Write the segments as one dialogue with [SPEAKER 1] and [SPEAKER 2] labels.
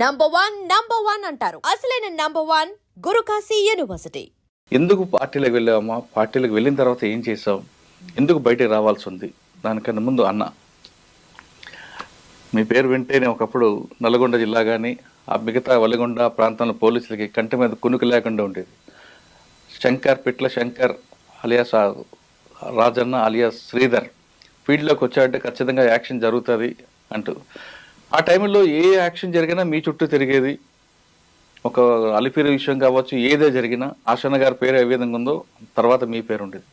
[SPEAKER 1] Number one number one అంటారు. అసలైన number one Guru Kashi university
[SPEAKER 2] ఎందుకు పార్టీలకు వెళ్ళామా? పార్టీలకు వెళ్ళిన తర్వాత ఏం చేసాం ఎందుకు బయటికి రావాల్సి ఉంది? దానికన్నా ముందు అన్న. మీ పేరు వింటేనే ఒకప్పుడు నల్గొండ జిల్లా కానీ ఆ మిగతా వలిగొండ ప్రాంతంలో పోలీసులకి కంటి మీద కునుకు లేకుండా ఉండేది. Shankar Pitla Shankar alias Rajanna alias Sridhar. ఫీల్డ్లోకి వచ్చాడంటే ఖచ్చితంగా యాక్షన్ జరుగుతుంది అంటూ. ఆ టైంలో ఏ యాక్షన్ జరిగినా మీ చుట్టూ తిరిగేది. ఒక అలిపిరి విషయం కావచ్చు ఏదే జరిగినా ఆశన్న గారి పేరు ఏ విధంగా ఉందో తర్వాత మీ పేరు ఉండేది.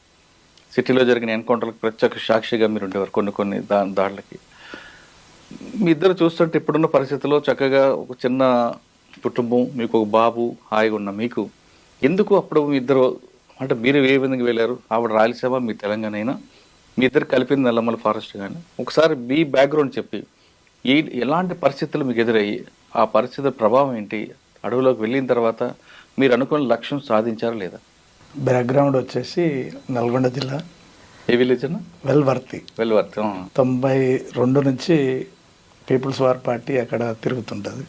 [SPEAKER 2] సిటీలో జరిగిన ఎన్కౌంటర్లకు ప్రత్యక్ష సాక్షిగా మీరు ఉండేవారు కొన్ని కొన్ని దా దాడులకి మీ ఇద్దరు చూస్తుంటే ఇప్పుడున్న పరిస్థితుల్లో చక్కగా ఒక చిన్న కుటుంబం మీకు ఒక బాబు హాయిగా ఉన్న మీకు. ఎందుకు అప్పుడు మీ ఇద్దరు అంటే మీరు ఏ విధంగా వెళ్ళారు? ఆవిడ రాయలసీమ మీ తెలంగాణ అయినా. మీ ఇద్దరు కలిపింది నల్లమల ఫారెస్ట్ కానీ ఒకసారి మీ బ్యాక్గ్రౌండ్ చెప్పి ఏ ఎలాంటి పరిస్థితులు మీకు ఎదురయ్యి ఆ పరిస్థితుల ప్రభావం ఏంటి? అడవులోకి వెళ్ళిన తర్వాత మీరు అనుకున్న లక్ష్యం సాధించారా లేదా?
[SPEAKER 3] బ్యాక్గ్రౌండ్ వచ్చేసి నల్గొండ జిల్లా.
[SPEAKER 2] ఏ విలేజ్ అన్న?
[SPEAKER 3] వెల్వర్తి.
[SPEAKER 2] వెళ్ళవర్తి
[SPEAKER 3] తొంభై రెండు నుంచి పీపుల్స్ వార్ పార్టీ అక్కడ తిరుగుతుంటుంది.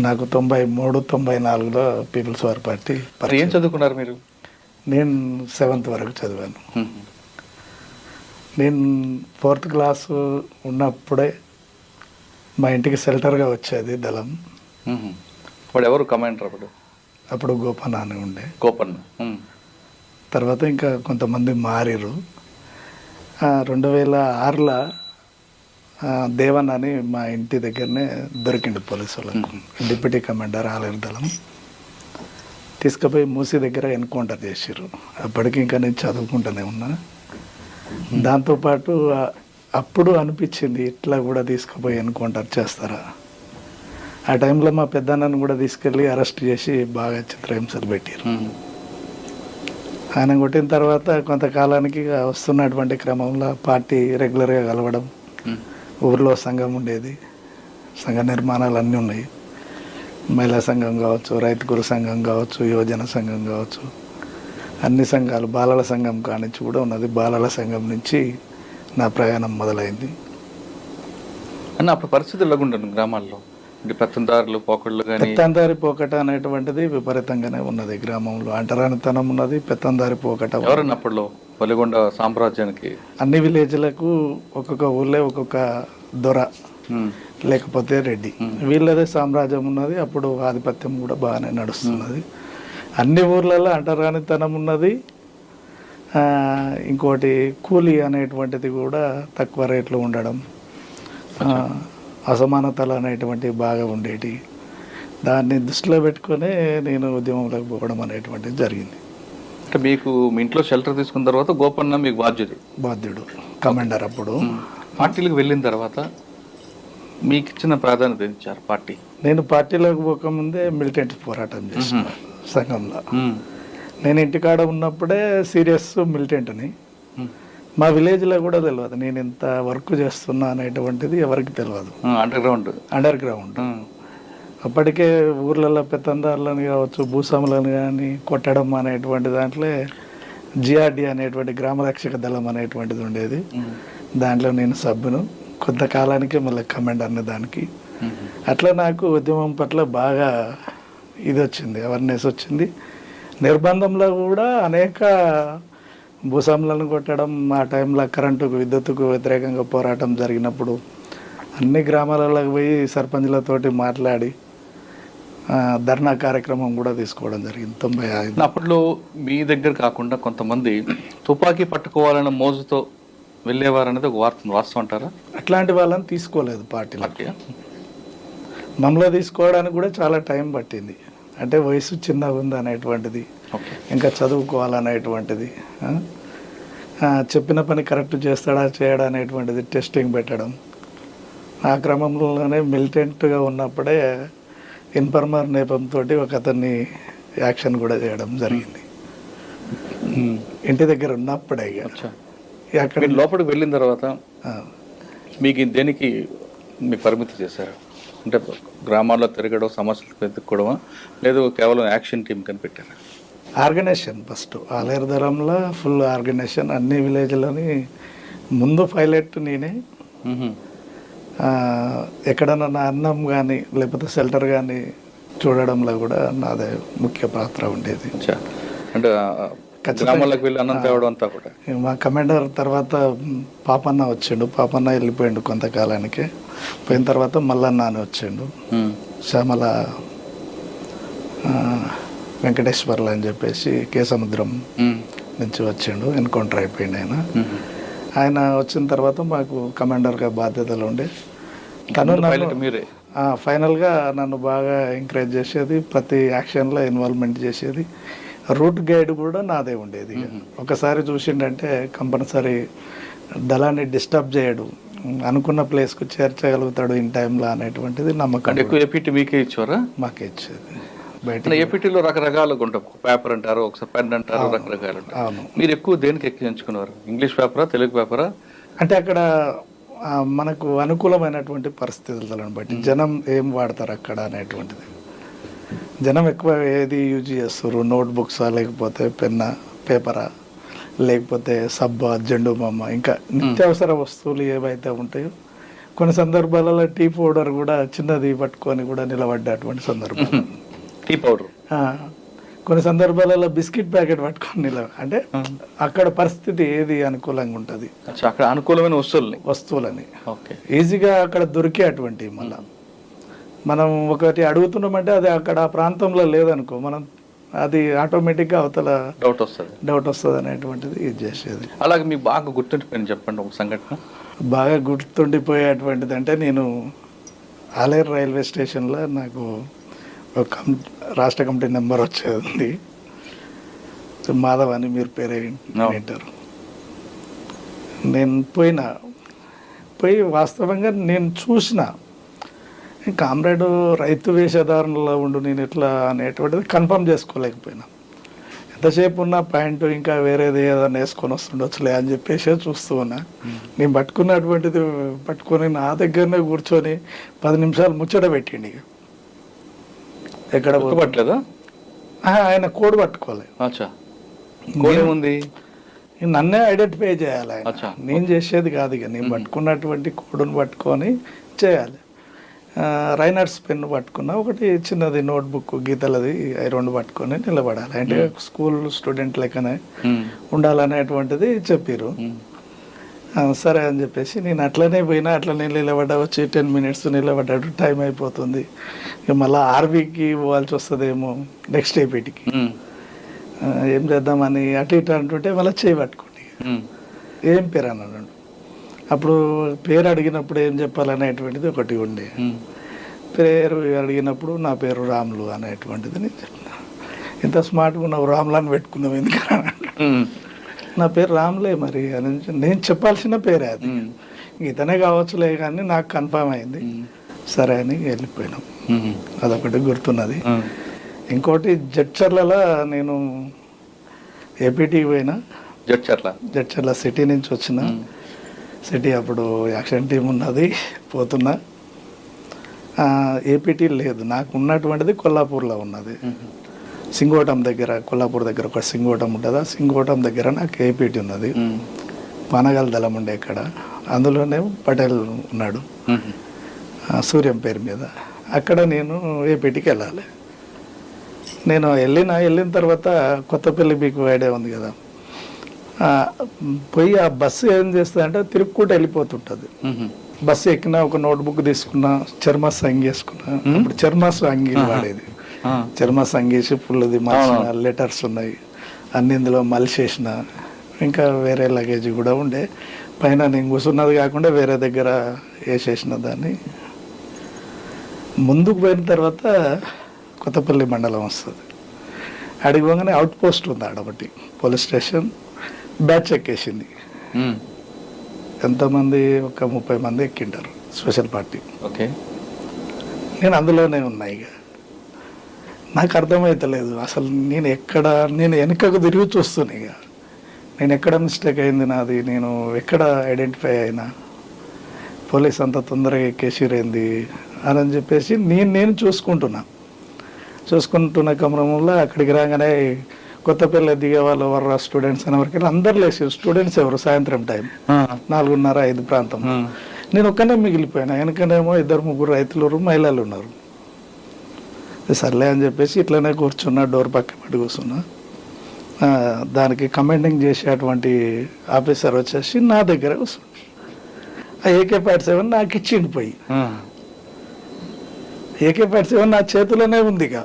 [SPEAKER 3] నాకు తొంభై మూడు తొంభై నాలుగులో పీపుల్స్ వార్ పార్టీ
[SPEAKER 2] ఏం చదువుకున్నారు మీరు?
[SPEAKER 3] నేను సెవెంత్ వరకు చదివాను. నేను ఫోర్త్ క్లాసు ఉన్నప్పుడే మా ఇంటికి షెల్టర్గా వచ్చేది దళం.
[SPEAKER 2] వాడు ఎవరు కమాండర్ అప్పుడు?
[SPEAKER 3] అప్పుడు గోపన్న అని ఉండే.
[SPEAKER 2] కోపన్న మ్మ్.
[SPEAKER 3] తర్వాత ఇంకా కొంతమంది మారిరు రెండు వేల ఆరులో దేవన్ అని మా ఇంటి దగ్గరనే దొరికిండు పోలీసు వాళ్ళకు డిప్యూటీ కమాండర్ ఆలయ దళం. తీసుకుపోయి మూసి దగ్గర ఎన్కౌంటర్ చేసిర్రు. అప్పటికి ఇంకా నేను చదువుకుంటూనే ఉన్నా. దాంతోపాటు అప్పుడు అనిపించింది ఇట్లా కూడా తీసుకుపోయి ఎన్కౌంటర్ చేస్తారా ఆ టైంలో మా పెద్దన్నను కూడా తీసుకెళ్ళి అరెస్ట్ చేసి బాగా చిత్రహింసలు పెట్టారు. ఆయన కొట్టిన తర్వాత కొంతకాలానికి వస్తున్నటువంటి క్రమంలో పార్టీ రెగ్యులర్గా కలవడం. ఊర్లో సంఘం ఉండేది సంఘ నిర్మాణాలు అన్నీ ఉన్నాయి మహిళా సంఘం కావచ్చు రైతు గురు సంఘం కావచ్చు యువజన సంఘం కావచ్చు అన్ని సంఘాలు బాలల సంఘం కానించి కూడా ఉన్నది. బాలల సంఘం నుంచి నా ప్రయాణం మొదలైంది.
[SPEAKER 2] అన్న అప్పుడు పరిస్థితులు ఎలాగుంటాను గ్రామాల్లో? అంటే పెత్తందారులు పోకళ్ళు కానీ
[SPEAKER 3] పెత్తందారి పోకట అనేటువంటిది విపరీతంగానే ఉన్నది గ్రామంలో. అంటరానితనం ఉన్నది పెత్తందారి పోకట ఉన్నది.
[SPEAKER 2] ఎవరన్నా అప్పట్లో? వలిగొండ సామ్రాజ్యానికి?
[SPEAKER 3] అన్ని విలేజ్లకు ఒక్కొక్క ఊళ్ళో ఒక్కొక్క దొర. లేకపోతే రెడ్డి. వీళ్ళదే సామ్రాజ్యం ఉన్నది. అప్పుడు ఆధిపత్యం కూడా బాగానే నడుస్తున్నది. అన్ని ఊర్లలో అంటరానితనం ఉన్నది. ఇంకోటి కూలీ అనేటువంటిది కూడా తక్కువ రేట్లో ఉండడం. అసమానతలు అనేటువంటివి బాగా ఉండేటి. దాన్ని దృష్టిలో పెట్టుకొని నేను ఉద్యమంలోకి పోవడం అనేటువంటిది జరిగింది.
[SPEAKER 2] అంటే మీకు మీ ఇంట్లో షెల్టర్ తీసుకున్న తర్వాత గోపన్న మీకు బాధ్యుడు?
[SPEAKER 3] బాధ్యుడు కమాండర్ అప్పుడు.
[SPEAKER 2] పార్టీలకు వెళ్ళిన తర్వాత మీకు ఇచ్చిన ప్రాధాన్యత ఇచ్చారు పార్టీ?
[SPEAKER 3] నేను పార్టీలోకి పోకముందే మిలిటెంట్ పోరాటం చేసిన. సంఘంలో. నేను ఇంటికాడ ఉన్నప్పుడే సీరియస్ మిలిటెంట్ని
[SPEAKER 2] మ్మ్.
[SPEAKER 3] మా విలేజ్లో కూడా తెలియదు నేను ఇంత వర్క్ చేస్తున్నా అనేటువంటిది ఎవరికి తెలియదు.
[SPEAKER 2] Underground
[SPEAKER 3] underground. అప్పటికే ఊర్లలో పెత్తందారులను కావచ్చు భూస్వాములను కానీ కొట్టడం అనేటువంటి దాంట్లో జిఆర్డి అనేటువంటి గ్రామరక్షక దళం అనేటువంటిది ఉండేది. దాంట్లో నేను సభ్యును కొంతకాలానికి మళ్ళీ కమాండర్ని దానికి. అట్లా నాకు ఉద్యమం పట్ల బాగా ఇది వచ్చింది అవేర్నెస్ వచ్చింది. నిర్బంధంలో కూడా అనేక భూస్వాములను కొట్టడం ఆ టైంలో కరెంటుకు విద్యుత్తుకు వ్యతిరేకంగా పోరాటం జరిగినప్పుడు అన్ని గ్రామాలలోకి పోయి సర్పంచ్లతోటి మాట్లాడి ధర్నా కార్యక్రమం కూడా తీసుకోవడం జరిగింది తొంభై ఐదు.
[SPEAKER 2] అప్పట్లో మీ దగ్గర కాకుండా కొంతమంది తుపాకీ పట్టుకోవాలన్న మోజుతో వెళ్ళేవారు అనేది ఒక వార్త వాస్తవం అంటారా?
[SPEAKER 3] అట్లాంటి వాళ్ళని తీసుకోలేదు పార్టీలో మమ్మల్ని తీసుకోవడానికి కూడా చాలా టైం పట్టింది. అంటే వయసు చిన్నగా ఉంది అనేటువంటిది. ఇంకా చదువుకోవాలనేటువంటిది. చెప్పిన పని కరెక్ట్ చేస్తాడా చేయడా అనేటువంటిది టెస్టింగ్ పెట్టడం. ఆ క్రమంలోనే మిలిటెంట్గా ఉన్నప్పుడే ఇన్ఫర్మర్ నేపంతో ఒక అతన్ని యాక్షన్ కూడా చేయడం జరిగింది. ఇంటి దగ్గర ఉన్నప్పుడే అక్కడ
[SPEAKER 2] లోపలికి వెళ్ళిన తర్వాత మీకు దేనికి మీకు పరిమితి చేశారు? అంటే గ్రామాల్లో తిరగడం సమస్యలు వెతుక్కోవడమా? లేదు కేవలం యాక్షన్ టీం కనిపెట్టారా
[SPEAKER 3] ఆర్గనైజేషన్ ఫస్ట్. ఆలేరు దళంలో ఫుల్ ఆర్గనైజేషన్. అన్ని విలేజ్లని ముందు పైలట్ నేనే. ఎక్కడన్నా నా అన్నం కానీ లేకపోతే షెల్టర్ కానీ చూడడంలో కూడా నాదే ముఖ్య పాత్ర ఉండేది.
[SPEAKER 2] అంటే. గ్రామాలకు వెళ్ళి అన్నం తేవడం అంతా కూడా.
[SPEAKER 3] మా కమాండర్ తర్వాత పాపన్న వచ్చిండు. పాపన్న వెళ్ళిపోయిండు కొంతకాలానికి. పోయిన తర్వాత మల్లన్న అని వచ్చిండు. శ్యామల వెంకటేశ్వర్లు అని చెప్పేసి కేసముద్రం
[SPEAKER 2] ఉమ్.
[SPEAKER 3] నుంచి వచ్చిండు. ఎన్కౌంటర్ అయిపోయింది ఆయన. ఆయన వచ్చిన తర్వాత మాకు కమాండర్గా బాధ్యతలు ఉండే. తను
[SPEAKER 2] మీరే?
[SPEAKER 3] ఫైనల్గా నన్ను బాగా ఎంకరేజ్ చేసేది ప్రతి యాక్షన్లో ఇన్వాల్వ్మెంట్ చేసేది రూట్ గైడ్ కూడా నాదే ఉండేది. ఒకసారి చూసిండంటే కంపల్సరీ దళాన్ని డిస్టర్బ్ చేయడు. అనుకున్న ప్లేస్కు చేర్చగలుగుతాడు ఇన్ టైంలో అనేటువంటిది నమ్మకం
[SPEAKER 2] ఎక్కువ ఏపీటీ మీకే ఇచ్చారా?
[SPEAKER 3] మాకే ఇచ్చేది. బయట
[SPEAKER 2] ఏపీటీలో రకరకాలుగా ఉంటాం పేపర్ అంటారు ఒకసారి పెన్ అంటారు రకరకాలు
[SPEAKER 3] అవును.
[SPEAKER 2] మీరు ఎక్కువ దేనికి ఎక్కువ ఎంచుకున్నారు? ఇంగ్లీష్ పేపరా తెలుగు పేపరా?
[SPEAKER 3] అంటే అక్కడ మనకు అనుకూలమైనటువంటి పరిస్థితులను బట్టి జనం ఏం వాడతారు అక్కడ అనేటువంటిది. జనం ఎక్కువ ఏది యూజ్ చేస్తారు? నోట్ బుక్సా లేకపోతే పెన్నా పేపరా? లేకపోతే సబ్బా జెండు బొమ్మ? ఇంకా నిత్యావసర వస్తువులు ఏవైతే ఉంటాయో కొన్ని సందర్భాలలో టీ పౌడర్ కూడా చిన్నది పట్టుకొని కూడా నిలబడ్డటువంటి సందర్భాలు.
[SPEAKER 2] Tea powder.
[SPEAKER 3] కొన్ని సందర్భాలలో బిస్కెట్ ప్యాకెట్ పట్టుకొని నిలబ అంటే అక్కడ పరిస్థితి ఏది అనుకూలంగా ఉంటుంది?
[SPEAKER 2] అక్కడ అనుకూలమైన వస్తువుల్ని.
[SPEAKER 3] వస్తువులని.
[SPEAKER 2] ఓకే.
[SPEAKER 3] ఈజీగా అక్కడ దొరికే అటువంటి మళ్ళా. మనం ఒకటి అడుగుతున్నామంటే అది అక్కడ ఆ ప్రాంతంలో లేదనుకో మనం అది ఆటోమేటిక్గా అవతల
[SPEAKER 2] డౌట్ వస్తుంది.
[SPEAKER 3] డౌట్ వస్తుంది అనేటువంటిది ఇది చేసేది.
[SPEAKER 2] అలాగే మీకు బాగా గుర్తుండిపోయింది చెప్పండి ఒక సంఘటన.
[SPEAKER 3] బాగా గుర్తుండిపోయేటువంటిది అంటే నేను ఆలేరు రైల్వే స్టేషన్లో నాకు ఒక కం రాష్ట్ర కమిటీ నెంబర్ వచ్చేది. మాధవ్ అని మీరు పేరే. వింటారు. నేను పోయినా పోయి వాస్తవంగా నేను చూసిన కామ్రేడ్ రైతు వేషధారణలో ఉండు నేను ఎట్లా అనేటువంటిది కన్ఫర్మ్ చేసుకోలేకపోయినా. ఎంతసేపు ఉన్న ప్యాంటు ఇంకా వేరేది ఏదైనా వేసుకొని వస్తుండొచ్చులే అని చెప్పేసి చూస్తూ ఉన్నా. నేను పట్టుకున్నటువంటిది పట్టుకొని నా దగ్గరనే కూర్చొని పది నిమిషాలు ముచ్చట పెట్టిండి ఇక. ఎక్కడ పో-
[SPEAKER 2] గుర్తుపట్టలేదా
[SPEAKER 3] ఆహా, ఆయన కోడ్
[SPEAKER 2] ఏముంది?
[SPEAKER 3] నన్నే ఐడెంటిఫై చేయాలి ఆయన. నేను చేసేది కాదు ఇక. నేను పట్టుకున్నటువంటి కోడ్ను పట్టుకొని చేయాలి. రైనర్స్ పెన్ పట్టుకున్నా ఒకటి చిన్నది నోట్బుక్ గీతలది రెండు పట్టుకొని నిలబడాలి. అంటే స్కూల్ స్టూడెంట్ లెక్కనే. ఉండాలనేటువంటిది చెప్పారు. సరే అని చెప్పేసి నేను అట్లనే పోయినా అట్లనే నిలబడ్డా వచ్చి టెన్ మినిట్స్ నిలబడ్డాడు టైం అయిపోతుంది. ఇక మళ్ళీ ఆర్బీకి పోవాల్సి వస్తుందేమో నెక్స్ట్ ఏపీటీకి. ఏం చేద్దామని అటు ఇటు అంటుంటే మళ్ళీ చేయి పట్టుకోండి. ఏం పేరు అన్నాడు? అప్పుడు పేరు అడిగినప్పుడు ఏం చెప్పాలనేటువంటిది ఒకటి ఉండే. పేరు అడిగినప్పుడు నా పేరు రాములు అనేటువంటిది నేను చెప్పిన ఇంత స్మార్ట్గా ఉన్నావు రాములు అని పెట్టుకున్నావు ఎందుకని. నా పేరు రాములే మరి అని నేను చెప్పాల్సిన పేరే అది. ఇతనే కావచ్చులే కానీ నాకు కన్ఫర్మ్ అయింది. సరే అని వెళ్ళిపోయినాం. అదొకటి గుర్తున్నది. ఇంకోటి జడ్చర్లలో నేను ఏపీటీకి పోయినా
[SPEAKER 2] జడ్చర్ల
[SPEAKER 3] జడ్చర్ల సిటీ నుంచి వచ్చిన సిటీ అప్పుడు యాక్షన్ టీం ఉన్నది పోతున్నా. ఏపీటీ లేదు. నాకు ఉన్నటువంటిది కొల్లాపూర్లో ఉన్నది. సింగోటం దగ్గర కొల్లాపూర్ దగ్గర ఒక సింగోటం ఉంటుంది? ఆ సింగోటం దగ్గర నాకు ఏపీటీ ఉన్నది. పానగల్ దళం ఉండే ఇక్కడ. అందులోనే పటేల్ ఉన్నాడు. సూర్యం పేరు మీద. అక్కడ నేను ఏపీటీకి వెళ్ళాలి. నేను వెళ్ళిన వెళ్ళిన తర్వాత కొత్తపల్లి మీకు ఐడియా ఉంది కదా. పోయి ఆ బస్సు ఏం చేస్తుంది తిరుక్కుంటూ వెళ్ళిపోతుంటుంది. బస్సు ఎక్కిన ఒక నోట్బుక్ తీసుకున్నా చర్మస్ అంగి వేసుకున్నా. అప్పుడు చర్మస్ అంగి వాడేది. చర్మస్ అంగేసి ఫుల్ది మార్చిన లెటర్స్ ఉన్నాయి. అన్ని ఇందులో మలిసేసిన. ఇంకా వేరే లగేజ్ కూడా ఉండే. పైన నేను కూర్చున్నది కాకుండా వేరే దగ్గర వేసేసిన దాన్ని. ముందుకు పోయిన తర్వాత కొత్తపల్లి మండలం వస్తుంది. అడిగి పోగానే అవుట్ పోస్ట్ ఉంది ఆడ ఒకటి పోలీస్ స్టేషన్. బ్యాచ్ ఎక్కేసింది.
[SPEAKER 2] ఉమ్.
[SPEAKER 3] ఎంతమంది? ఒక ముప్పై మంది ఎక్కింటారు స్పెషల్ పార్టీ.
[SPEAKER 2] ఓకే.
[SPEAKER 3] నేను అందులోనే ఉన్నా ఇక. నాకు అర్థమవుతలేదు అసలు నేను ఎక్కడ నేను వెనుకకు తిరిగి చూస్తున్నా ఇక. నేను ఎక్కడ మిస్టేక్ అయింది నాది? నేను ఎక్కడ ఐడెంటిఫై అయినా? పోలీస్ అంత తొందరగా ఎక్కేసిరేంది అని అని చెప్పేసి నేను నేను చూసుకుంటున్నా. చూసుకుంటున్న క్రమంలో అక్కడికి రాగానే కొత్తపల్లి దిగే వాళ్ళు ఎవరు స్టూడెంట్స్ అని వరకు అందరు లేచి స్టూడెంట్స్ ఎవరు? సాయంత్రం టైం. నాలుగున్నర ఐదు ప్రాంతం. నేను ఒక్కనే మిగిలిపోయాను. వెనకనేమో ఇద్దరు ముగ్గురు రైతులు మహిళలు ఉన్నారు. సర్లే అని చెప్పేసి ఇట్లనే కూర్చున్నా డోర్ పక్క పెట్టి కూర్చున్నా. దానికి కమెండింగ్ చేసేటువంటి ఆఫీసర్ వచ్చేసి నా దగ్గర కూర్చున్నాడు ఆ ఏకే ఫార్టీ సెవెన్ నాకు ఇచ్చిండు పోయి. ఏకే ఫార్టీ సెవెన్ నా చేతిలోనే ఉంది ఇక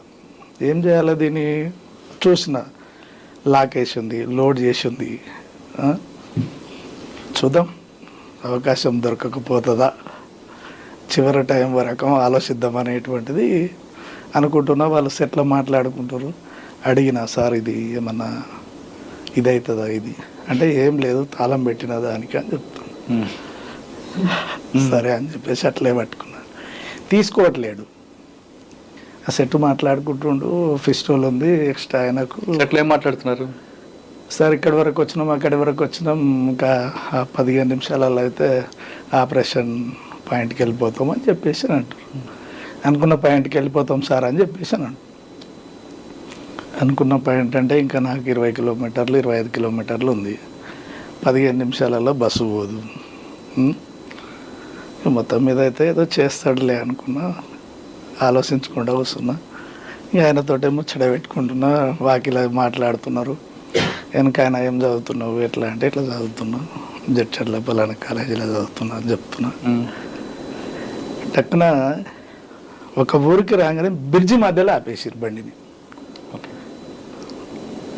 [SPEAKER 3] ఏం చేయాలి దీన్ని? చూసిన. లాక్ వేసి ఉంది లోడ్ చేసి ఉంది ఆ? చూద్దాం. అవకాశం దొరకకపోతుందా? చివరి టైం వరకు ఆలోచిద్దాం అనేటువంటిది అనుకుంటున్నా. వాళ్ళు సెట్లో మాట్లాడుకుంటారు అడిగిన సార్ ఇది ఏమన్నా ఇది అవుతుందా ఇది? అంటే ఏం లేదు తాళం పెట్టిన దానికి అని చెప్తాను. సరే అని చెప్పేసి అట్లే పట్టుకున్నాను. తీసుకోవట్లేడు. ఆ సెట్ మాట్లాడుకుంటుండు ఫిస్టోల్ ఉంది ఎక్స్ట్రా ఆయనకు.
[SPEAKER 2] ఎట్లా ఏం మాట్లాడుతున్నారు?
[SPEAKER 3] సార్ ఇక్కడి వరకు వచ్చినాం అక్కడి వరకు వచ్చినాం ఇంకా పదిహేను నిమిషాలలో అయితే ఆపరేషన్ పాయింట్కి వెళ్ళిపోతాం అని చెప్పేసి అని అంటారు అనుకున్న పాయింట్కి వెళ్ళిపోతాం సార్ అని చెప్పేసి అని అంటారు అనుకున్న పాయింట్ అంటే ఇంకా నాకు ఇరవై కిలోమీటర్లు ఇరవై ఐదు కిలోమీటర్లు ఉంది. పదిహేను నిమిషాలలో బస్సు పోదు. మొత్తం మీద అయితే ఏదో చేస్తాడులే అనుకున్నా. ఆలోచించకుండా వస్తున్నా ఇక ఆయనతోటే ముచ్చట పెట్టుకుంటున్నా వాకిలా మాట్లాడుతున్నారు. వెనక ఆయన ఏం చదువుతున్నావు ఎట్లా అంటే ఇట్లా చదువుతున్నా. జడ్చర్ల పలానా కాలేజీలో చదువుతున్నా అని చెప్తున్నా. టక్కున ఒక ఊరికి రాగానే బ్రిడ్జి మధ్యలో ఆపేసారు బండిని.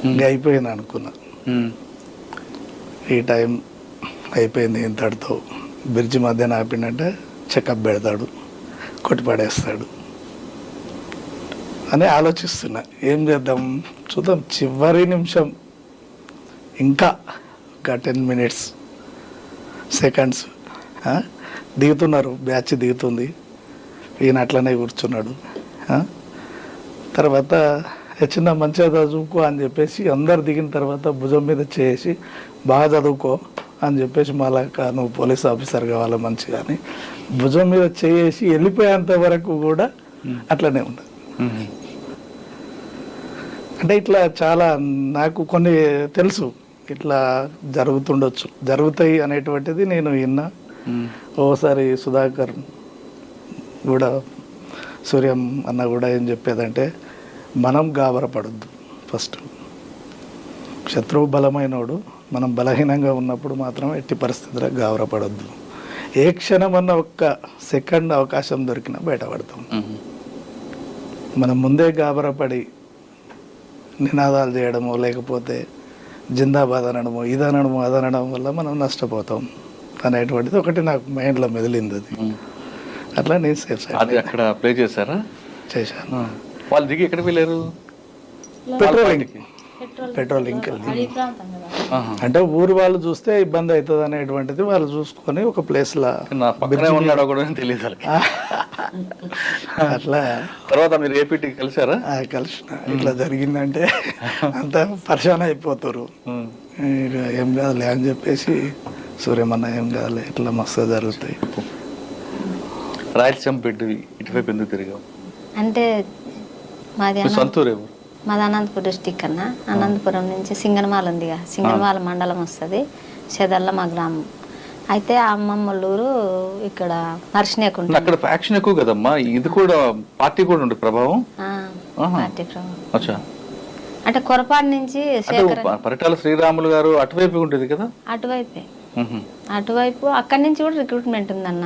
[SPEAKER 3] ఇంకా అయిపోయింది అనుకున్నా. ఈ టైం అయిపోయింది ఇంతటితో బ్రిడ్జి మధ్యన ఆపిండంటే చెకప్ పెడతాడు కొట్టి పడేస్తాడు. అని ఆలోచిస్తున్నా. ఏం చేద్దాం? చూద్దాం. చివరి నిమిషం. ఇంకా ఒక టెన్ మినిట్స్ సెకండ్స్ దిగుతున్నారు. బ్యాచ్ దిగుతుంది. ఈయన అట్లనే కూర్చున్నాడు? తర్వాత "ఏ చిన్న మంచిగా చదువుకో అని చెప్పేసి అందరు దిగిన తర్వాత భుజం మీద చేసి బాగా చదువుకో అని చెప్పేసి మళ్ళా నువ్వు పోలీస్ ఆఫీసర్ కావాలి మంచిగా అని. భుజం మీద చేసి వెళ్ళిపోయేంత వరకు కూడా అట్లనే ఉంది. అంటే ఇట్లా చాలా నాకు కొన్ని తెలుసు. ఇట్లా జరుగుతుండొచ్చు. జరుగుతాయి అనేటువంటిది నేను విన్నా. ఓసారి సుధాకర్ కూడా సూర్యం అన్న కూడా ఏం చెప్పేదంటే మనం గాబరపడద్దు ఫస్ట్. శత్రువు బలమైనోడు మనం బలహీనంగా ఉన్నప్పుడు మాత్రం ఎట్టి పరిస్థితుల్లో గాబరపడద్దు. ఏ క్షణం అన్న ఒక్క సెకండ్ అవకాశం దొరికినా బయటపడతాం. మనం ముందే గాబరపడి నినాదాలు చేయడము లేకపోతే జిందాబాద్ అనడము ఇది అనడము అది అనడం వల్ల మనం నష్టపోతాం అనేటువంటిది ఒకటి నాకు మైండ్లో మెదిలింది అది. అట్లా నేను సేఫ్
[SPEAKER 2] అది అక్కడ ప్లే చేశారా?
[SPEAKER 3] చేశాను.
[SPEAKER 2] వాళ్ళు దిగి ఎక్కడికి వెళ్ళారు?
[SPEAKER 3] పెట్రోలింగ్. పెట్రోలింగ్కి వెళ్ళి
[SPEAKER 2] ఆహా.
[SPEAKER 3] అంటే ఊరు వాళ్ళు చూస్తే ఇబ్బంది అవుతుంది అనేటువంటిది వాళ్ళు చూసుకొని ఒక ప్లేస్లో
[SPEAKER 2] నా పక్కనే ఉన్నాడో కూడా తెలియదు
[SPEAKER 3] అట్లా.
[SPEAKER 2] తర్వాత మీరు ఏపీటీకి కలిసారా?
[SPEAKER 3] ఆ, కలిసిన. ఇట్లా జరిగిందంటే అంత పరిశాన అయిపోతారు. ఏం కాదులే అని చెప్పేసి సూర్యమన్న ఏం కాదులే ఇట్లా మస్తు జరుగుతాయి.
[SPEAKER 2] రాయలసీమ బిడ్డ ఇటువైపు ఎందుకు తిరిగావు?
[SPEAKER 4] అంటే మాది మాది అనంతపురం డిస్టిక్ అన్న అనంతపురం నుంచి సింగనమాల ఉందిగా. సింగనమాల మండలం వస్తుంది. చెదల్ల మా గ్రామం. అయితే ఆ అమ్మమ్మ వాళ్ళ ఊరు ఇక్కడ నర్సినేకుంటుంది
[SPEAKER 2] అక్కడ ఫ్యాక్షన్ ఎక్కువ కదమ్మా? ఇది కూడా పార్టీ కూడా ఉండే ప్రభావం.
[SPEAKER 4] పార్టీ ప్రభావం. అంటే కొరపాడు నుంచి
[SPEAKER 2] పరిటాల శ్రీరాములు గారు అటువైపు ఉండేది కదా?
[SPEAKER 4] అటువైపే. అటువైపు అక్కడి నుంచి కూడా రిక్రూట్మెంట్ ఉందన్న.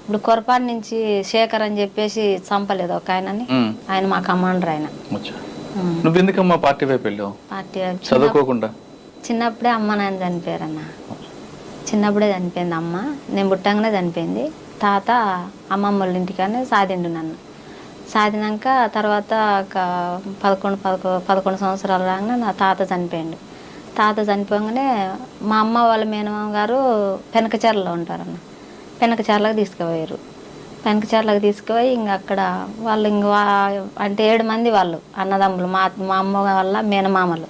[SPEAKER 4] ఇప్పుడు కొరపాడు నుంచి శేఖర్ అని చెప్పేసి చంపలేదు ఒక ఆయనని. ఆయన మా కమాండర్ ఆయన.
[SPEAKER 2] నువ్వు ఎందుకమ్మా పార్టీ వైపు వెళ్ళావు?
[SPEAKER 4] పార్టీ చిన్న-
[SPEAKER 2] చదువుకోకుండా?
[SPEAKER 4] చిన్నప్పుడే అమ్మ నాయన చనిపోయారన్న. చిన్నప్పుడే చనిపోయింది అమ్మ. నేను పుట్టంగానే చనిపోయింది. తాత అమ్మమ్మ వాళ్ళ ఇంటికానే సాదిండు నన్ను. సాదినాక తర్వాత ఒక పదకొండు పదకొ పదకొండు సంవత్సరాలు రాగానే నా తాత చనిపోయిండు. తాత చనిపోగానే మా అమ్మ వాళ్ళ మేనమామ గారు పెనకచర్లలో ఉంటారన్న. పెనకచర్లకు తీసుకుపోయారు. పెనకచర్లకు తీసుకుపోయి ఇంక అక్కడ వాళ్ళు ఇంక అంటే ఏడు మంది వాళ్ళు అన్నదమ్ములు మా మా అమ్మ వాళ్ళ మేనమామలు.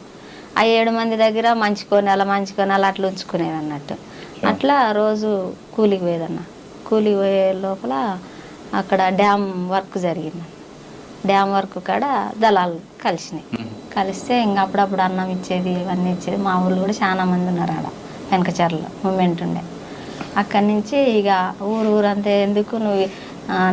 [SPEAKER 4] ఆ ఏడు మంది దగ్గర మంచుకొని అలా మంచుకొని అలా అట్లా ఉంచుకునేది అన్నట్టు. అట్లా రోజు కూలికి పోయేదన్న. కూలికి పోయే లోపల అక్కడ డ్యామ్ వర్క్ జరిగింది డ్యామ్ వర్క్ కాడ దళాలు కలిసినాయి. కలిస్తే ఇంక అప్పుడప్పుడు అన్నం ఇచ్చేది ఇవన్నీ ఇచ్చేది. మా ఊళ్ళు కూడా చాలా మంది ఉన్నారు ఆడ వెనకచర్లో మూమెంట్ ఉండే. అక్కడి నుంచి ఇక ఊరు ఊరంతా ఎందుకు నువ్వు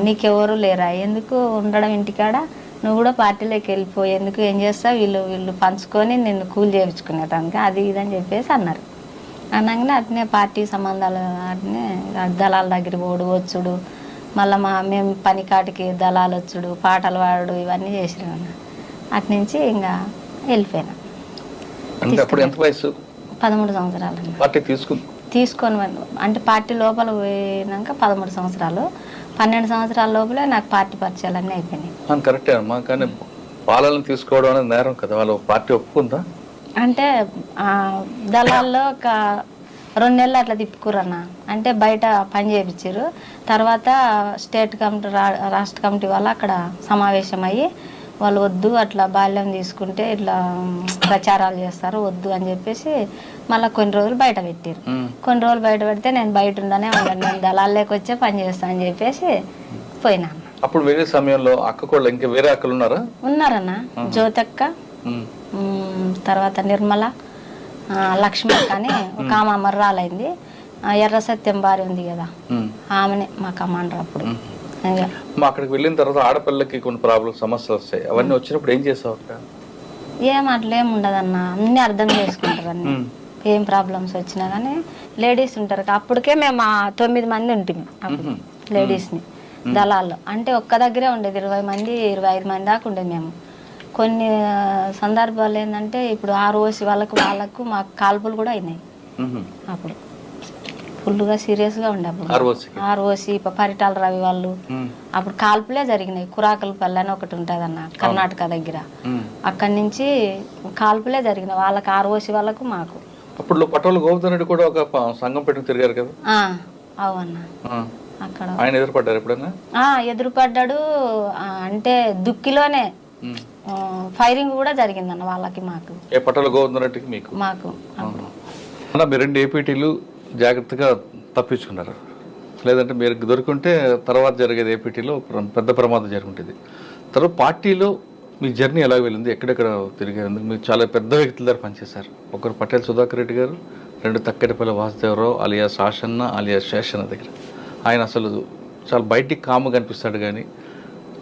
[SPEAKER 4] నీకెవరు లేరా? ఎందుకు ఉండడం ఇంటికాడ? నువ్వు కూడా పార్టీలోకి వెళ్ళిపో. ఎందుకు ఏం చేస్తావు? వీళ్ళు వీళ్ళు పంచుకొని నిన్ను కూలి చేయించుకునేదానికి అది ఇది అని చెప్పేసి అన్నారు. అనగానే అట్నే పార్టీ సంబంధాలు అట్నే దళాల దగ్గర పోడు వచ్చుడు. మళ్ళీ మా మేము పని కాటికి దళాలు వచ్చుడు పాటలు పాడు ఇవన్నీ చేసినాం అన్న. అట్నుంచి ఇంకా వెళ్ళిపోయినా.
[SPEAKER 2] అంటే అప్పుడు ఎంత వయసు?
[SPEAKER 4] పదమూడు సంవత్సరాలు తీసుకొని అంటే పార్టీ లోపల పోయినాక పదమూడు సంవత్సరాలు. పన్నెండు సంవత్సరాల లోపలే నాకు పార్టీ పరిచయాలన్నీ అయిపోయినాయి.
[SPEAKER 2] కరెక్టే అమ్మా. కానీ పాలన తీసుకోవడం అనేది నేరం కదా. వాళ్ళు పార్టీ ఒప్పుకుందా?
[SPEAKER 4] అంటే దళాల్లో ఒక రెండు నెలలు అట్లా తిప్పుకురన్న అంటే బయట పని చేయించారు తర్వాత స్టేట్ కమిటీ రాష్ట్ర కమిటీ వాళ్ళు అక్కడ సమావేశం అయ్యి వాళ్ళు వద్దు అట్లా బాల్యం తీసుకుంటే ఇట్లా ప్రచారాలు చేస్తారు వద్దు అని చెప్పేసి మళ్ళీ కొన్ని రోజులు బయట పెట్టారు. కొన్ని రోజులు బయట పెడితే నేను బయట ఉండనే ఉన్నాను నేను దళాల్లోకి వచ్చే పని చేస్తాను అని చెప్పేసి పోయినాను
[SPEAKER 2] అప్పుడు వేరే సమయంలో అక్క కూడా ఇంకా వేరే అక్కలు ఉన్నారా?
[SPEAKER 4] ఉన్నారన్న. జ్యోతక్క. తర్వాత నిర్మల ఆ, లక్ష్మి అక్క అని ఒక ఆమె మర్రాలైంది ఆ, ఎర్ర సత్యం భార్య ఉంది కదా. ఆమెనే మా కమాండర్ అప్పుడు.
[SPEAKER 2] అక్కడికి వెళ్ళిన తర్వాత ఆడపిల్లకి కొన్ని ప్రాబ్లమ్స్ సమస్యలు వస్తాయి. అవన్నీ వచ్చినప్పుడు ఏం చేసావు అక్క?
[SPEAKER 4] ఏం అట్లా ఉండదన్న అన్ని అర్థం చేసుకుంటారు అన్ని. ఏం ప్రాబ్లమ్స్ వచ్చినా కానీ లేడీస్ ఉంటారు అప్పటికే మేము ఆ తొమ్మిది మంది ఉంటుంది అప్పుడు లేడీస్ని దళాల్లో అంటే ఒక్క దగ్గరే ఉండేది ఇరవై మంది ఇరవై ఐదు మంది దాకా ఉండేది మేము. కొన్ని ఆ, సందర్భాలు ఏంటంటే ఇప్పుడు ఆరు ఓసి వాళ్ళకు వాళ్ళకు మాకు కాల్పులు కూడా అయినాయి. అప్పుడు. ఫుల్గా సీరియస్గా ఉండే అప్పుడు
[SPEAKER 2] ఆర్ఓసికి.
[SPEAKER 4] ఆర్ఓసి పరిటాల రవి వాళ్ళు. అప్పుడు కాల్పులే జరిగినాయి. కురాకలపల్లి అని ఒకటి ఉంటుంది అన్న కర్ణాటక దగ్గర. అక్కడి నుంచి కాల్పులే జరిగినాయి. వాళ్ళకి ఆర్ఓసి వాళ్ళకు మాకు.
[SPEAKER 2] అప్పుడు పటోలు గోవర్ధన్ కూడా ఒక సంఘం పెట్టుకుని తిరిగారు కదా?
[SPEAKER 4] ఆ. అక్కడ
[SPEAKER 2] ఆయన ఎదురుపడ్డారు ఎప్పుడైనా
[SPEAKER 4] ఆ, ఎదురుపడ్డాడు అంటే దుక్కిలోనే. ఫైరింగ్ కూడా జరిగిందన్న వాళ్ళకి మాకు.
[SPEAKER 2] ఏ పటోల గోవర్ధన్ రెడ్డికి మీకు
[SPEAKER 4] మాకు
[SPEAKER 2] అన్న మీరు రెండు ఏపీటీలు జాగ్రత్తగా తప్పించుకున్నారు. లేదంటే మీరు దొరికింటే తర్వాత జరిగేది ఏపీటీలో ప్ర- పెద్ద ప్రమాదం జరుగుంటుంది. తర్వాత పార్టీలో మీ జర్నీ ఎలా వెళ్ళింది? ఎక్కడెక్కడ తిరిగారు? మీరు చాలా పెద్ద వ్యక్తుల దగ్గర పనిచేశారు. ఒకరు పటేల్ సుధాకర్ రెడ్డి గారు రెండు తక్కెడపల్లి వాసుదేవరావు అలియా శాసన్న అలియా శేషన్న దగ్గర. ఆయన అసలు చాలా బయటికి కాము కనిపిస్తాడు కానీ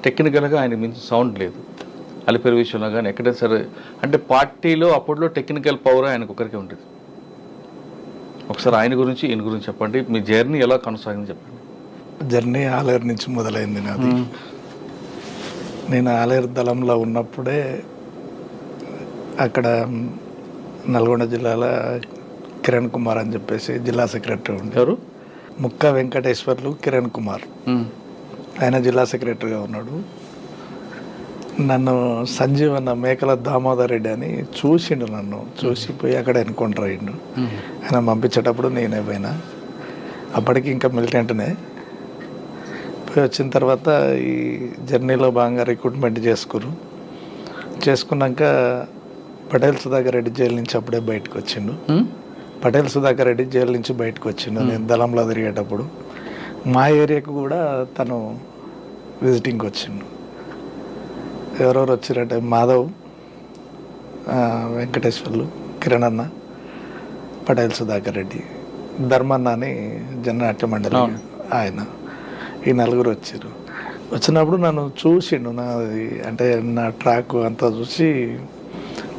[SPEAKER 2] టెక్నికల్గా ఆయన మించి సౌండ్ లేదు. అలిపేరు విషయంలో కానీ ఎక్కడైనా సరే అంటే పార్టీలో అప్పట్లో టెక్నికల్ పవర్ ఆయనకు ఒకరికే ఉంటుంది ఒకసారి ఆయన గురించి ఈయన గురించి చెప్పండి. మీ జర్నీ ఎలా కొనసాగింది చెప్పండి.
[SPEAKER 3] జర్నీ ఆలేరు నుంచి మొదలైంది నాది. నేను ఆలేరు దళంలో ఉన్నప్పుడే అక్కడ నల్గొండ జిల్లాలో కిరణ్ కుమార్ అని చెప్పేసి జిల్లా సెక్రటరీ
[SPEAKER 2] ఎవరు?
[SPEAKER 3] ముక్క వెంకటేశ్వర్లు కిరణ్ కుమార్. ఆయన జిల్లా సెక్రటరీగా ఉన్నాడు. నన్ను సంజీవ్ అన్న మేకల దామోదర్ రెడ్డి అని చూసిండు నన్ను. చూసి పోయి అక్కడ ఎన్కౌంటర్ అయ్యిండు. ఆయన పంపించేటప్పుడు నేనే పోయినా. అప్పటికి ఇంకా మిలిటెంట్నే. పోయి వచ్చిన తర్వాత ఈ జర్నీలో భాగంగా రిక్రూట్మెంట్ చేసుకురు. చేసుకున్నాక పటేల్ సుధాకర్ రెడ్డి జైలు నుంచి అప్పుడే బయటకు వచ్చిండు? పటేల్ సుధాకర్ రెడ్డి జైలు నుంచి బయటకు వచ్చిండు. నేను దళంలో తిరిగేటప్పుడు. మా ఏరియాకు కూడా తను విజిటింగ్కి వచ్చిండు. ఎవరెవరు వచ్చారంటే మాధవ్ వెంకటేశ్వర్లు కిరణ్ అన్న పటేల్ సుధాకర్ రెడ్డి ధర్మన్న అని జననాట్య మండలి ఆయన. ఈ నలుగురు వచ్చారు. వచ్చినప్పుడు నన్ను చూసిండు. నాది అంటే నా ట్రాక్ అంతా చూసి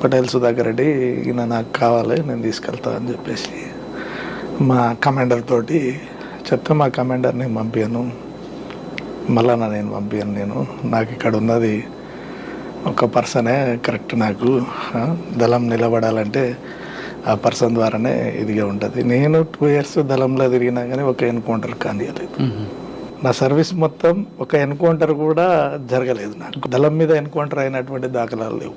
[SPEAKER 3] పటేల్ సుధాకర్ రెడ్డి ఈయన నాకు కావాలి నేను తీసుకెళ్తా అని చెప్పేసి మా కమాండర్ తోటి చెప్తే మా కమాండర్ నేను పంపాను మళ్ళా నేను పంపాను నేను. నాకు ఇక్కడ ఉన్నది ఒక పర్సనే కరెక్ట్ నాకు దళం నిలబడాలంటే ఆ పర్సన్ ద్వారానే ఇదిగా ఉంటుంది. నేను టూ ఇయర్స్ దళంలో తిరిగినా కానీ ఒక ఎన్కౌంటర్ కానియలేదు. నా సర్వీస్ మొత్తం ఒక ఎన్కౌంటర్ కూడా జరగలేదు నాకు. దళం మీద ఎన్కౌంటర్ అయినటువంటి దాఖలాలు లేవు.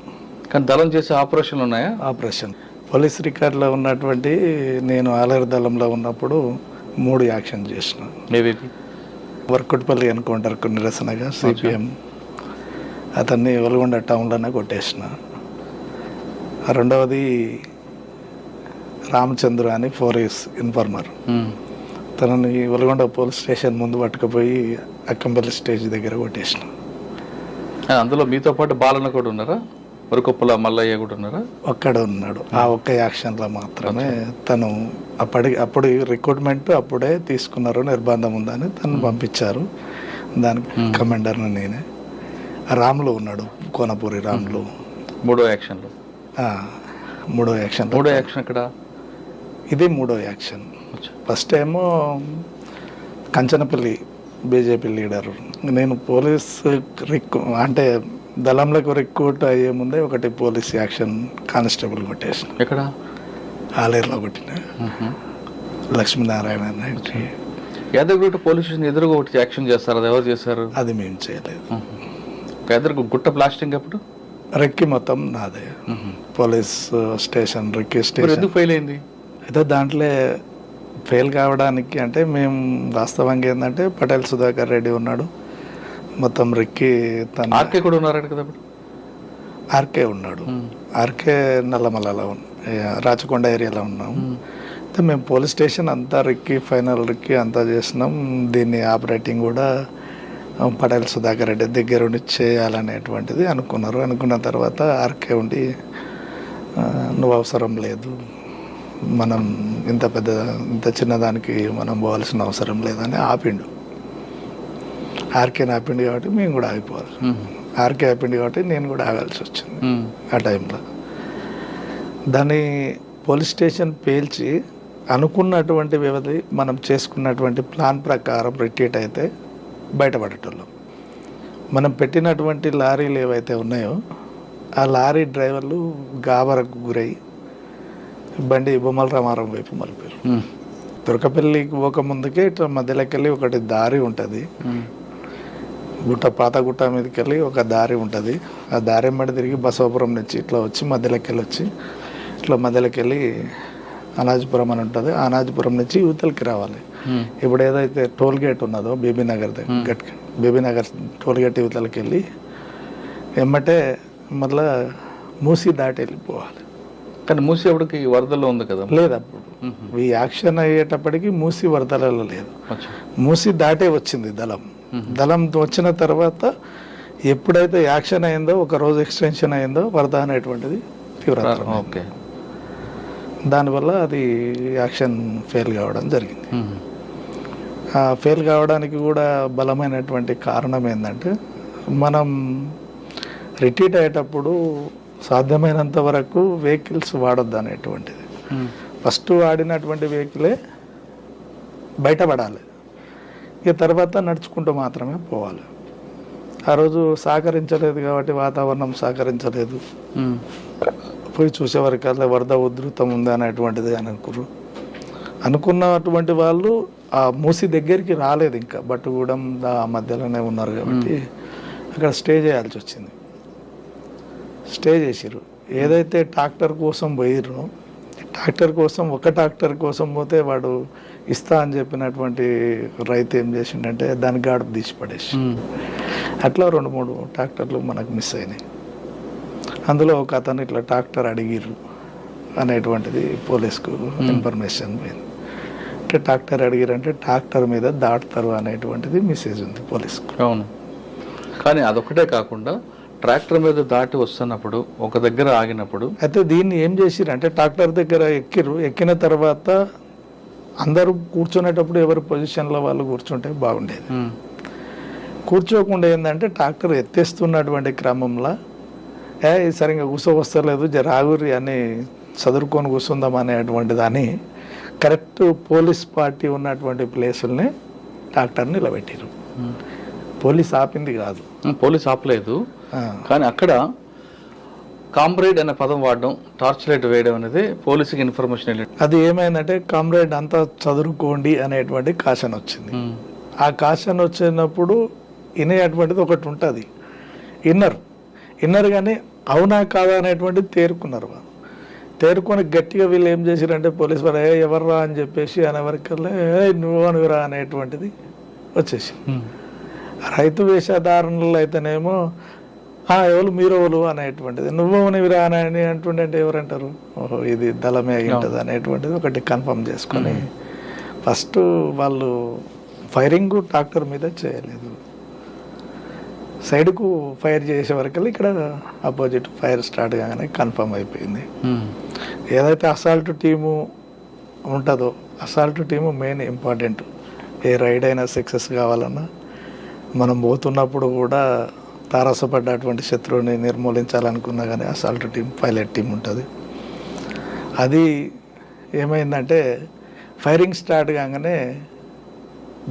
[SPEAKER 2] కానీ దళం చేసే ఆపరేషన్లు ఉన్నాయా?
[SPEAKER 3] ఆపరేషన్. పోలీస్ రికార్డులో ఉన్నటువంటి నేను ఆలయ దళంలో ఉన్నప్పుడు మూడు యాక్షన్ చేసిన. వర్కుట్పల్లి ఎన్కౌంటర్కు నిరసనగా సిపిఎం అతన్ని వెలుగొండ టౌన్లోనే కొట్టేసిన. రెండవది రామచంద్ర అని ఫోర్ ఇయర్స్ ఇన్ఫార్మర్. తనని వెలుగొండ పోలీస్ స్టేషన్ ముందు పట్టుకుపోయి అక్కంపల్లి స్టేజ్ దగ్గర కొట్టేసిన.
[SPEAKER 2] అందులో మీతో పాటు బాలన్న కూడా ఉన్నారా? వరకొప్పల మల్లయ్య కూడా ఉన్నారా?
[SPEAKER 3] ఒక్కడ ఉన్నాడు. ఆ ఒక్క యాక్షన్లో మాత్రమే తను అప్పటి అప్పుడు రిక్రూట్మెంట్ అప్పుడే తీసుకున్నారు నిర్బంధం ఉందని తను పంపించారు. దానికి కమాండర్ని నేనే. రాములు ఉన్నాడు కోనపూరి రాములు.
[SPEAKER 2] మూడో యాక్షన్లో.
[SPEAKER 3] మూడో యాక్షన్
[SPEAKER 2] మూడో యాక్షన్ ఎక్కడ?
[SPEAKER 3] ఇది మూడో యాక్షన్. ఫస్ట్ ఏమో కంచనపల్లి బీజేపీ లీడర్. నేను పోలీస్ రిక్ అంటే దళంలోకి రిక్రూట్ అయ్యే ముందే ఒకటి పోలీస్ యాక్షన్ కానిస్టేబుల్ కొట్టేసిన.
[SPEAKER 2] ఎక్కడ?
[SPEAKER 3] ఆలేరులో కొట్టిన. లక్ష్మీనారాయణ
[SPEAKER 2] యాదగిరిగుట్ట పోలీస్ స్టేషన్ ఎదురుగా ఒకటి యాక్షన్ చేస్తారు? అది ఎవరు చేశారు?
[SPEAKER 3] అది మేము చేయలేదు.
[SPEAKER 2] ఎదురుగా గుట్ట బ్లాస్టింగ్ అప్పుడు
[SPEAKER 3] రెక్కి మొత్తం నాదే. Police station recce station.
[SPEAKER 2] ఎందుకు ఫెయిల్ అయింది?
[SPEAKER 3] అయితే దాంట్లో ఫెయిల్ కావడానికి అంటే మేము వాస్తవంగా ఏంటంటే పటేల్ సుధాకర్ రెడ్డి ఉన్నాడు. మొత్తం రెక్కి తన
[SPEAKER 2] ఆర్కే కూడా ఉన్నారట కదా అప్పుడు?
[SPEAKER 3] ఆర్కే ఉన్నాడు. ఆర్కే నల్లమలలో రాచకొండ ఏరియాలో ఉన్నాం. అయితే మేము పోలీస్ స్టేషన్ అంతా రిక్కి ఫైనల్ రిక్కి అంతా చేసినాం. దీన్ని ఆపరేటింగ్ కూడా పటేల్ సుధాకర్ రెడ్డి దగ్గర ఉండి చేయాలనేటువంటిది అనుకున్నారు. అనుకున్న తర్వాత ఆర్కే ఉండి నువ్వు అవసరం లేదు. మనం ఇంత పెద్ద ఇంత చిన్నదానికి మనం పోవాల్సిన అవసరం లేదని ఆపిండు. ఆర్కేని ఆపిండు కాబట్టి మేము కూడా ఆగిపోవాలి. ఆర్కే ఆపిండు కాబట్టి నేను కూడా ఆగాల్సి వచ్చింది. ఆ టైంలో. దాన్ని పోలీస్ స్టేషన్ పేల్చి అనుకున్నటువంటి వ్యవధి మనం చేసుకున్నటువంటి ప్లాన్ ప్రకారం రిట్రీట్ అయితే బయటపడేటోళ్ళం మనం పెట్టినటువంటి లారీలు ఏవైతే ఉన్నాయో ఆ లారీ డ్రైవర్లు గాబరకు గురై బండి బొమ్మల రామారం వైపు మలిపారు. తురకపల్లికి పోక ముందుకే ఇట్లా మధ్యలోకి వెళ్ళి ఒకటి దారి ఉంటుంది. గుట్ట పాత గుట్ట మీదకి వెళ్ళి ఒక దారి ఉంటుంది ఆ దారి ఎమ్మడి తిరిగి బసవపురం నుంచి ఇట్లా వచ్చి మధ్యలోకి వెళ్ళి వచ్చి ఇట్లా మధ్యలోకి వెళ్ళి అనాజపురం అని ఉంటుంది అనాజపురం నుంచి యువతలకి రావాలి. ఇప్పుడు ఏదైతే టోల్ గేట్ ఉన్నదో బేబీ నగర్ దగ్గర గట్ బేబీ నగర్ టోల్ గేట్ యువతలకి వెళ్ళి ఎమ్మటే మళ్ళా మూసి దాటి వెళ్ళిపోవాలి.
[SPEAKER 2] కానీ మూసేపటికి వరదల్లో ఉంది కదా?
[SPEAKER 3] లేదు అప్పుడు. ఈ యాక్షన్ అయ్యేటప్పటికి మూసి వరదలలో లేదు. మూసి దాటే వచ్చింది దళం. దళం వచ్చిన తర్వాత ఎప్పుడైతే యాక్షన్ అయిందో ఒక రోజు ఎక్స్టెన్షన్ అయిందో వరద అనేటువంటిది
[SPEAKER 2] ఓకే.
[SPEAKER 3] దానివల్ల అది యాక్షన్ ఫెయిల్ కావడం జరిగింది. ఫెయిల్ కావడానికి కూడా బలమైనటువంటి కారణం ఏంటంటే మనం రిట్రీట్ అయ్యేటప్పుడు సాధ్యమైనంత వరకు వెహికల్స్ వాడొద్దు అనేటువంటిది. ఫస్ట్ వాడినటువంటి వెహికలే బయటపడాలి. ఇక తర్వాత నడుచుకుంటూ మాత్రమే పోవాలి. ఆ రోజు సహకరించలేదు కాబట్టి వాతావరణం సహకరించలేదు.
[SPEAKER 2] మ్మ్.
[SPEAKER 3] పోయి చూసేవరకల్లా వరద ఉధృతం ఉంది అనేటువంటిది అని అనుకుర్రు. అనుకున్నటువంటి వాళ్ళు ఆ మూసి దగ్గరికి రాలేదు ఇంకా. బట్టుగూడెం ఆ మధ్యలోనే ఉన్నారు కాబట్టి అక్కడ స్టే చేయాల్సి వచ్చింది. స్టే చేసిర్రు. ఏదైతే ట్రాక్టర్ కోసం పోయిర్రో ట్రాక్టర్ కోసం ఒక ట్రాక్టర్ కోసం పోతే వాడు ఇస్తా అని చెప్పినటువంటి రైతు ఏం చేసిండంటే దాని గాడుపు తీసి పడేసి. అట్లా రెండు మూడు ట్రాక్టర్లు మనకు మిస్ అయినాయి. అందులో ఒక అతను ఇట్లా ట్రాక్టర్ అడిగిర్రు అనేటువంటిది పోలీస్కు ఇన్ఫర్మేషన్ పోయింది. అంటే ట్రాక్టర్ అడిగిరంటే ట్రాక్టర్ మీద దాటుతారు అనేటువంటిది మెసేజ్ ఉంది పోలీస్కు
[SPEAKER 2] అవును. కానీ అదొకటే కాకుండా ట్రాక్టర్ మీద దాటి వస్తున్నప్పుడు ఒక దగ్గర ఆగినప్పుడు
[SPEAKER 3] అయితే దీన్ని ఏం చేసిర్రు? అంటే ట్రాక్టర్ దగ్గర ఎక్కిర్రు. ఎక్కిన తర్వాత అందరూ కూర్చునేటప్పుడు ఎవరి పొజిషన్లో వాళ్ళు కూర్చుంటే బాగుండేది. కూర్చోకుండా ఏంటంటే ట్రాక్టర్ ఎత్తేస్తున్నటువంటి క్రమంలో ఏ సరిగ్గా కూర్చో వస్తలేదు జర ఆగురి అని చదువుకొని కూర్చుందాం అనేటువంటి దాన్ని కరెక్ట్ పోలీస్ పార్టీ ఉన్నటువంటి ప్లేసుల్ని ట్రాక్టర్ నిలబెట్టారు. పోలీస్ ఆపింది కాదు.
[SPEAKER 2] పోలీస్ ఆపలేదు. కానీ అక్కడ కామ్రేడ్ అనే పదం వాడడం టార్చ్ లైట్ వేయడం అనేది పోలీసుకి ఇన్ఫర్మేషన్
[SPEAKER 3] అది ఏమైందంటే కామ్రేడ్ అంతా చదువుకోండి అనేటువంటి కాషన్ వచ్చింది. ఆ కాషన్ వచ్చినప్పుడు వినేటువంటిది ఒకటి ఉంటుంది. ఇన్నర్. ఇన్నర్ కానీ అవునా కాదా అనేటువంటిది తేరుకున్నారు వాళ్ళు. తేరుకొని గట్టిగా వీళ్ళు ఏం చేశారంటే పోలీస్ వారు ఏ ఎవర్రా? అని చెప్పేసి అనేవరకల్లా ఏ నువ్వు అనురా అనేటువంటిది వచ్చేసి. రైతు వేషధారణలు అయితేనేమో "ఆ, ఎవరు మీరు ఎవరు? అనేటువంటిది. నువ్వు నీవిరా అని అంటుండే ఎవరంటారు? ఓహో ఇది దళమే ఉంటుంది అనేటువంటిది ఒకటి కన్ఫర్మ్ చేసుకొని ఫస్ట్ వాళ్ళు ఫైరింగ్ ట్రాక్టర్ మీద చేయలేదు. సైడ్కు ఫైర్ చేసే వరకు ఇక్కడ అపోజిట్ ఫైర్ స్టార్ట్ కాగానే కన్ఫర్మ్ అయిపోయింది. ఏదైతే అసాల్ట్ టీము ఉంటుందో అసాల్ట్ టీము మెయిన్ ఇంపార్టెంట్. ఏ రైడ్ అయినా సక్సెస్ కావాలన్నా మనం పోతున్నప్పుడు కూడా తారసపడ్డటువంటి శత్రువుని నిర్మూలించాలనుకున్నా కానీ అసాల్ట్ టీం పైలట్ టీం ఉంటుంది. అది ఏమైందంటే ఫైరింగ్ స్టార్ట్ కాగానే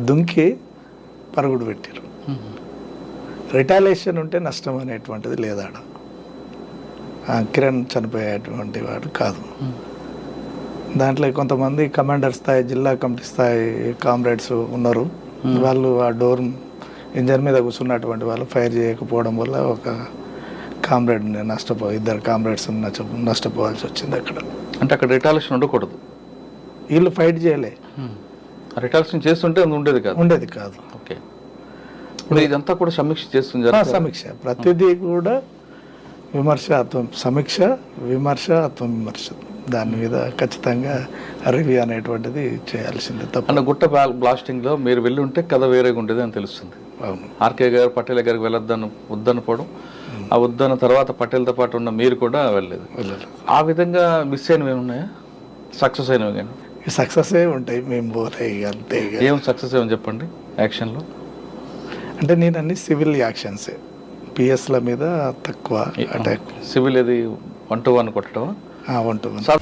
[SPEAKER 3] దుంకి పరుగుడు పెట్టారు రిటాలియేషన్ ఉంటే నష్టం అనేటువంటిది లేదాడ. ఆ కిరణ్ చనిపోయేటువంటి వాడు కాదు. దాంట్లో కొంతమంది కమాండర్ స్థాయి జిల్లా కమిటీ స్థాయి కామ్రేడ్స్ ఉన్నారు. వాళ్ళు ఆ డోర్ ఇంజన్ మీద కూర్చున్నటువంటి వాళ్ళు ఫైర్ చేయకపోవడం వల్ల ఒక కామ్రేడ్ నష్టపో ఇద్దరు కామ్రేడ్స్ నష్ట నష్టపోవాల్సి వచ్చింది అక్కడ.
[SPEAKER 2] అంటే అక్కడ రిటాలిషన్ ఉండకూడదు.
[SPEAKER 3] వీళ్ళు ఫైట్ చేయలే.
[SPEAKER 2] రిటాలిషన్ చేస్తుంటే అది ఉండేది కాదు.
[SPEAKER 3] ఉండేది కాదు.
[SPEAKER 2] ఓకే. ఇప్పుడు ఇదంతా కూడా సమీక్ష చేస్తుంది?
[SPEAKER 3] సమీక్ష. ప్రతిదీ కూడా విమర్శ ఆత్మ సమీక్ష విమర్శ ఆత్మ విమర్శ దాని మీద ఖచ్చితంగా రివ్యూ అనేటువంటిది చేయాల్సిందే తప్ప
[SPEAKER 2] అన్న గుట్ట బ్లా- బ్లాస్టింగ్లో మీరు వెళ్ళి ఉంటే కథ వేరేగా ఉండేది అని తెలుస్తుంది.
[SPEAKER 3] అవును.
[SPEAKER 2] ఆర్కే గారు పటేల్ గారికి వెళ్ళొద్దని వద్దనుకోవడం ఆ వద్దన్న తర్వాత పటేల్తో పాటు ఉన్న మీరు కూడా వెళ్ళలేదు.
[SPEAKER 3] వెళ్ళాలి
[SPEAKER 2] ఆ విధంగా మిస్ అయినవి ఉన్నాయా? సక్సెస్ అయినవి కానీ.
[SPEAKER 3] సక్సెస్ ఉంటాయి మేము పోతే ఇక అంతే
[SPEAKER 2] ఏం సక్సెస్ ఏమని చెప్పండి యాక్షన్లో.
[SPEAKER 3] అంటే నేను అన్ని సివిల్ యాక్షన్సే. పిఎస్ల మీద తక్కువ అటాక్.
[SPEAKER 2] సివిల్ ఏది వన్ టు వన్ కొట్టడం
[SPEAKER 3] ఉంటుంది
[SPEAKER 2] సార్